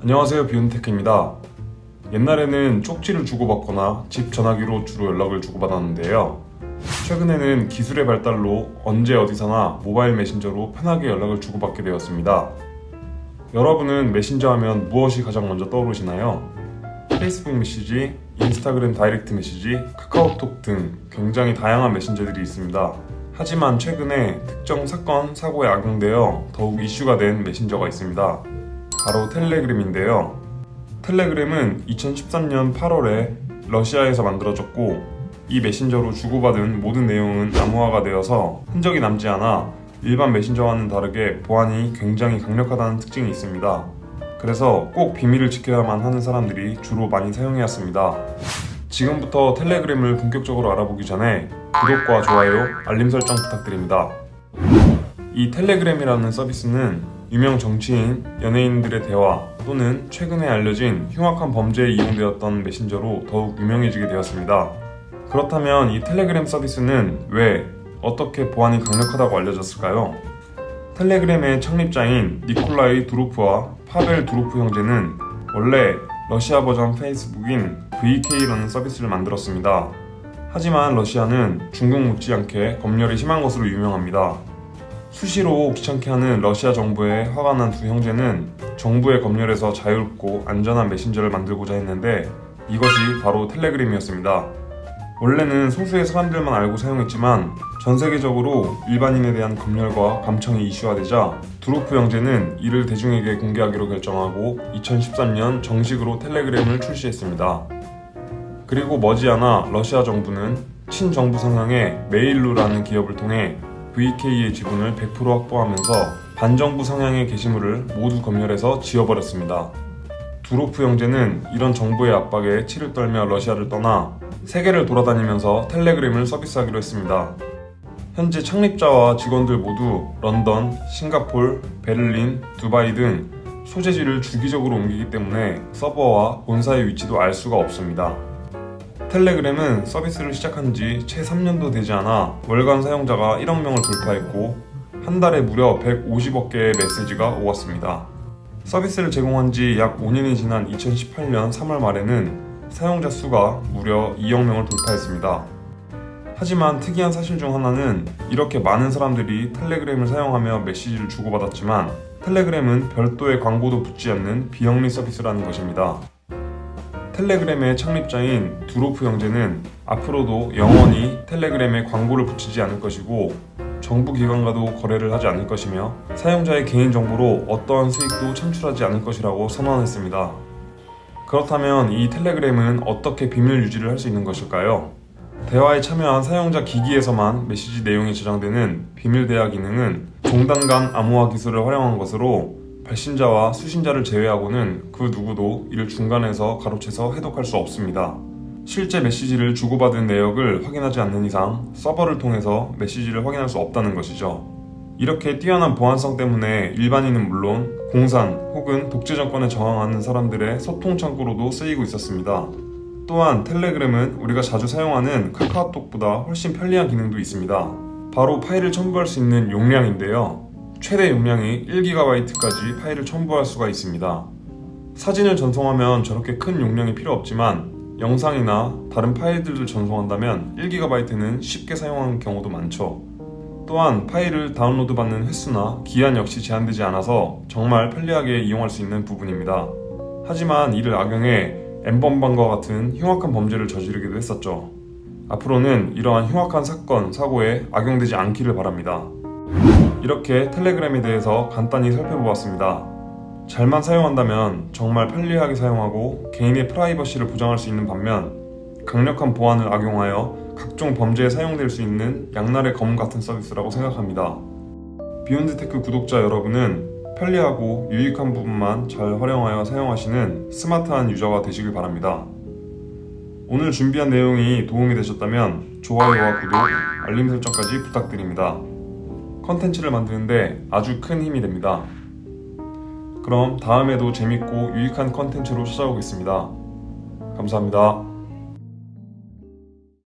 안녕하세요 비운테크입니다. 옛날에는 쪽지를 주고받거나 집 전화기로 주로 연락을 주고받았는데요. 최근에는 기술의 발달로 언제 어디서나 모바일 메신저로 편하게 연락을 주고받게 되었습니다. 여러분은 메신저 하면 무엇이 가장 먼저 떠오르시나요? 페이스북 메시지, 인스타그램 다이렉트 메시지, 카카오톡 등 굉장히 다양한 메신저들이 있습니다. 하지만 최근에 특정 사건, 사고에 악용되어 더욱 이슈가 된 메신저가 있습니다. 바로 텔레그램인데요. 텔레그램은 2013년 8월에 러시아에서 만들어졌고 이 메신저로 주고받은 모든 내용은 암호화가 되어서 흔적이 남지 않아 일반 메신저와는 다르게 보안이 굉장히 강력하다는 특징이 있습니다. 그래서 꼭 비밀을 지켜야만 하는 사람들이 주로 많이 사용해왔습니다. 지금부터 텔레그램을 본격적으로 알아보기 전에 구독과 좋아요, 알림 설정 부탁드립니다. 이 텔레그램이라는 서비스는 유명 정치인, 연예인들의 대화 또는 최근에 알려진 흉악한 범죄에 이용되었던 메신저로 더욱 유명해지게 되었습니다. 그렇다면 이 텔레그램 서비스는 왜 어떻게 보안이 강력하다고 알려졌을까요? 텔레그램의 창립자인 니콜라이 두로프와 파벨 두로프 형제는 원래 러시아 버전 페이스북인 VK라는 서비스를 만들었습니다. 하지만 러시아는 중국 못지않게 검열이 심한 것으로 유명합니다. 수시로 귀찮게 하는 러시아 정부에 화가 난 두 형제는 정부의 검열에서 자유롭고 안전한 메신저를 만들고자 했는데 이것이 바로 텔레그램이었습니다. 원래는 소수의 사람들만 알고 사용했지만 전 세계적으로 일반인에 대한 검열과 감청이 이슈화되자 두로프 형제는 이를 대중에게 공개하기로 결정하고 2013년 정식으로 텔레그램을 출시했습니다. 그리고 머지않아 러시아 정부는 친정부 성향의 메일루라는 기업을 통해 VK의 지분을 100% 확보하면서 반정부 성향의 게시물을 모두 검열해서 지워버렸습니다. 두로프 형제는 이런 정부의 압박에 치를 떨며 러시아를 떠나 세계를 돌아다니면서 텔레그램을 서비스하기로 했습니다. 현재 창립자와 직원들 모두 런던, 싱가폴, 베를린, 두바이 등 소재지를 주기적으로 옮기기 때문에 서버와 본사의 위치도 알 수가 없습니다. 텔레그램은 서비스를 시작한 지 채 3년도 되지 않아 월간 사용자가 1억 명을 돌파했고 한 달에 무려 150억 개의 메시지가 오갔습니다. 서비스를 제공한 지 약 5년이 지난 2018년 3월 말에는 사용자 수가 무려 2억 명을 돌파했습니다. 하지만 특이한 사실 중 하나는 이렇게 많은 사람들이 텔레그램을 사용하며 메시지를 주고받았지만 텔레그램은 별도의 광고도 붙지 않는 비영리 서비스라는 것입니다. 텔레그램의 창립자인 두로프 형제는 앞으로도 영원히 텔레그램에 광고를 붙이지 않을 것이고 정부 기관과도 거래를 하지 않을 것이며 사용자의 개인 정보로 어떠한 수익도 창출하지 않을 것이라고 선언했습니다. 그렇다면 이 텔레그램은 어떻게 비밀 유지를 할 수 있는 것일까요? 대화에 참여한 사용자 기기에서만 메시지 내용이 저장되는 비밀 대화 기능은 종단 간 암호화 기술을 활용한 것으로 발신자와 수신자를 제외하고는 그 누구도 이를 중간에서 가로채서 해독할 수 없습니다. 실제 메시지를 주고받은 내역을 확인하지 않는 이상 서버를 통해서 메시지를 확인할 수 없다는 것이죠. 이렇게 뛰어난 보안성 때문에 일반인은 물론 공산 혹은 독재 정권에 저항하는 사람들의 소통 창구로도 쓰이고 있었습니다. 또한 텔레그램은 우리가 자주 사용하는 카카오톡보다 훨씬 편리한 기능도 있습니다. 바로 파일을 첨부할 수 있는 용량인데요. 최대 용량이 1GB까지 파일을 첨부할 수가 있습니다. 사진을 전송하면 저렇게 큰 용량이 필요 없지만 영상이나 다른 파일들을 전송한다면 1GB는 쉽게 사용하는 경우도 많죠. 또한 파일을 다운로드 받는 횟수나 기한 역시 제한되지 않아서 정말 편리하게 이용할 수 있는 부분입니다. 하지만 이를 악용해 엠번방과 같은 흉악한 범죄를 저지르기도 했었죠. 앞으로는 이러한 흉악한 사건, 사고에 악용되지 않기를 바랍니다. 이렇게 텔레그램에 대해서 간단히 살펴보았습니다. 잘만 사용한다면 정말 편리하게 사용하고 개인의 프라이버시를 보장할 수 있는 반면 강력한 보안을 악용하여 각종 범죄에 사용될 수 있는 양날의 검 같은 서비스라고 생각합니다. 비욘드테크 구독자 여러분은 편리하고 유익한 부분만 잘 활용하여 사용하시는 스마트한 유저가 되시길 바랍니다. 오늘 준비한 내용이 도움이 되셨다면 좋아요와 구독, 알림 설정까지 부탁드립니다. 컨텐츠를 만드는데 아주 큰 힘이 됩니다. 그럼 다음에도 재밌고 유익한 컨텐츠로 찾아오겠습니다. 감사합니다.